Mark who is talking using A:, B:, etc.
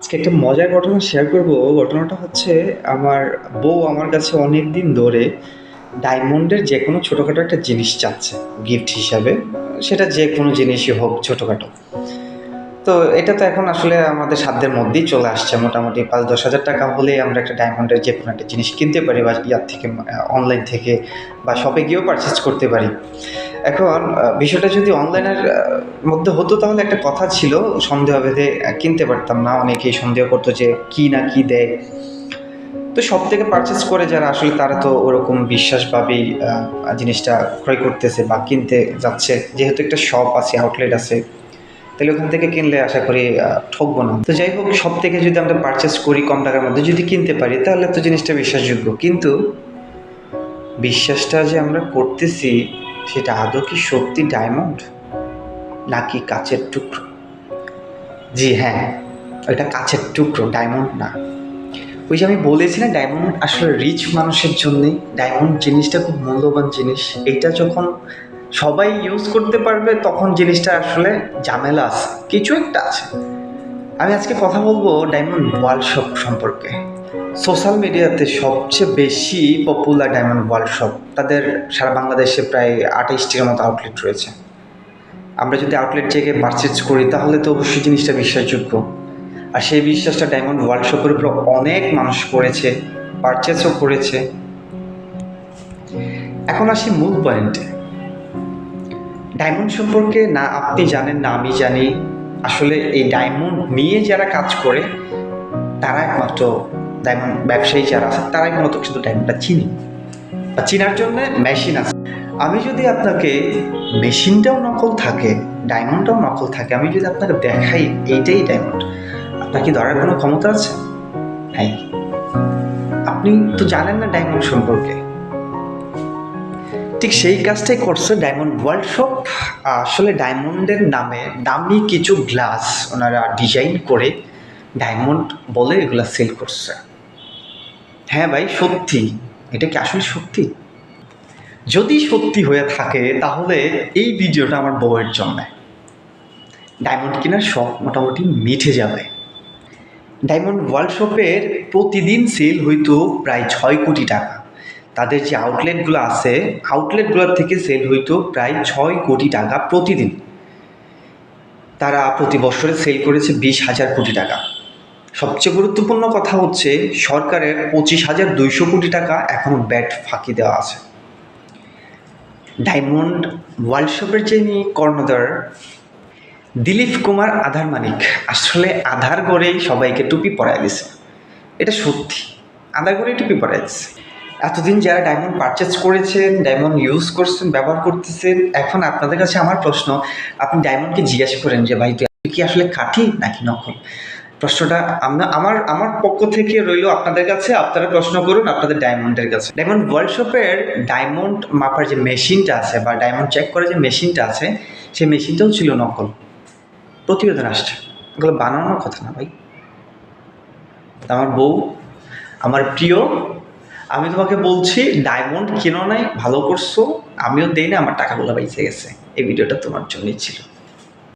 A: আজকে একটা মজার ঘটনা শেয়ার করব। ঘটনাটা হচ্ছে আমার বউ আমার কাছে অনেক দিন ধরে ডায়মন্ডের যে কোনো ছোটোখাটো একটা জিনিস চাচ্ছে গিফট হিসাবে। সেটা যে কোনো জিনিসই হোক ছোটোখাটো। তো এটা তো এখন আসলে আমাদের সাধ্যের মধ্যেই চলে আসছে মোটামুটি। পাঁচ, দশ হাজার টাকা হলেই আমরা একটা ডায়মন্ডের যে কোনো একটা জিনিস কিনতে পারি বা ইয়ার থেকে অনলাইন থেকে বা শপে গিয়েও পারচেস করতে পারি। এখন বিষয়টা যদি অনলাইনের মধ্যে হতো তাহলে একটা কথা ছিল সন্দেহ ভেদে কিনতে পারতাম না। অনেকেই সন্দেহ করতো যে কি না কি দেয়। তো সব থেকে পারচেস করে যারা, আসলে তারা তো ওরকম বিশ্বাসভাবেই জিনিসটা ক্রয় করতেছে বা কিনতে যাচ্ছে। যেহেতু একটা শপ আছে আউটলেট আছে। তাহলে ওখান থেকে কিনলে আশা করি ঠকবো না। তো যাই হোক সব থেকে যদি আমরা পারচেস করি কম টাকার মধ্যে, যদি কিনতে পারি, তাহলে তো জিনিসটা বিশ্বাসযোগ্য। কিন্তু বিশ্বাসটা যে আমরা করতেছি, সেটা আদৌ কি সত্যি ডায়মন্ড নাকি কাচের টুকরো? জি হ্যাঁ ওইটা কাচের টুকরো ডায়মন্ড না। ওই যে আমি বলেছি না ডায়মন্ড আসলে রিচ মানুষের জন্যে ডায়মন্ড জিনিসটা খুব মূল্যবান জিনিস। এটা যখন সবাই ইউজ করতে পারবে, তখন জিনিসটা আসলে ঝামেলা আছে। কিছু একটা আছে। আমি আজকে কথা বলব ডায়মন্ড ওয়ার্ল্ড শপ সম্পর্কে। সোশ্যাল মিডিয়াতে সবচেয়ে বেশি পপুলার ডায়মন্ড ওয়ার্ল্ড শপ তাদের সারা বাংলাদেশে প্রায় আঠাইশটির মতো আউটলেট রয়েছে। আমরা যদি আউটলেট থেকে পারচেজ করি, তাহলে তো অবশ্যই জিনিসটা বিশ্বাসযোগ্য। আর সেই বিশ্বাসটা ডায়মন্ড ওয়ার্ল্ড শপের উপর অনেক মানুষ করেছে পারচেজও করেছে। এখন আসি মূল পয়েন্টে ডায়মন্ড সম্পর্কে না আপনি জানেন, না আমি জানি, আসলে এই ডায়মন্ড নিয়ে যারা কাজ করে, তারা একমাত্র ডায়মন্ড ব্যবসায়ী যারা আছে, তারাই মূলত কিন্তু ডায়মন্ডটা চিনি। আর চিনার জন্য মেশিন আছে। আমি যদি আপনাকে মেশিনটাও নকল থাকে ডায়মন্ডটাও নকল থাকে, আমি যদি আপনাকে দেখাই এইটাই ডায়মন্ড আপনার কি ধরার কোনো ক্ষমতা আছে? হ্যাঁ। আপনি তো জানেন না ডায়মন্ড সম্পর্কে। ঠিক সেই কাজটাই করছে ডায়মন্ড ওয়ার্ল্ড শপ আসলে ডায়মন্ডের নামে দামি কিছু গ্লাস ওনারা ডিজাইন করে ডায়মন্ড বলে এগুলো সেল করছে। হ্যাঁ ভাই, সত্যি। এটা কি আসলে সত্যি? যদি সত্যি হয়ে থাকে, তাহলে এই ভিডিওটা আমার বউয়ের জন্য। ডায়মন্ড কেনার শখ মোটামুটি মিঠে যাবে। ডায়মন্ড ওয়ার্ল্ড শপের প্রতিদিন সেল হইতো প্রায় ছয় কোটি টাকা। তাদের যে আউটলেটগুলো আছে আউটলেটগুলোর থেকে সেল হইতো প্রায় ছয় কোটি টাকা প্রতিদিন। তারা প্রতি বছরে সেল করেছে বিশ হাজার কোটি টাকা। সবচেয়ে গুরুত্বপূর্ণ কথা হচ্ছে, সরকারের পঁচিশ হাজার দুইশো কোটি টাকা এখনও ব্যাট ফাঁকি দেওয়া আছে। ডায়মন্ড ওয়ার্ল্ড শপের যিনি কর্ণধার, দিলীপ কুমার আধার মানিক, আসলে আধার গড়েই সবাইকে টুপি পরায় দিছে এটা সত্যি, আধার গড়েই টুপি পরায় দিছে এতদিন যারা ডায়মন্ড পারচেজ করেছেন ডায়মন্ড ইউজ করছেন, ব্যবহার করতেছেন, এখন আপনাদের কাছে আমার প্রশ্ন, আপনি ডায়মন্ডকে জিজ্ঞাসা করেন যে, ভাই, তুই কি আসলে কাঠি নাকি নকল? প্রশ্নটা আমরা আমার আমার পক্ষ থেকে রইল আপনাদের কাছে, আপনারা প্রশ্ন করুন আপনাদের ডায়মন্ডের কাছে। ডায়মন্ড ওয়ার্ল্ড শপের ডায়মন্ড মাপার যে মেশিনটা আছে বা ডায়মন্ড চেক করার যে মেশিনটা আছে, সেই মেশিনটাও ছিল নকল। প্রতিবেদন আসছে। এগুলো বানানোর কথা না, ভাই। আমার বউ, আমার প্রিয় আমি তোমাকে বলছি ডায়মন্ড কেন নাই, ভালো করছ। আমিও দেই না আমার টাকাগুলো বাইচে গেছে। এই ভিডিওটা তোমার জন্যই ছিল।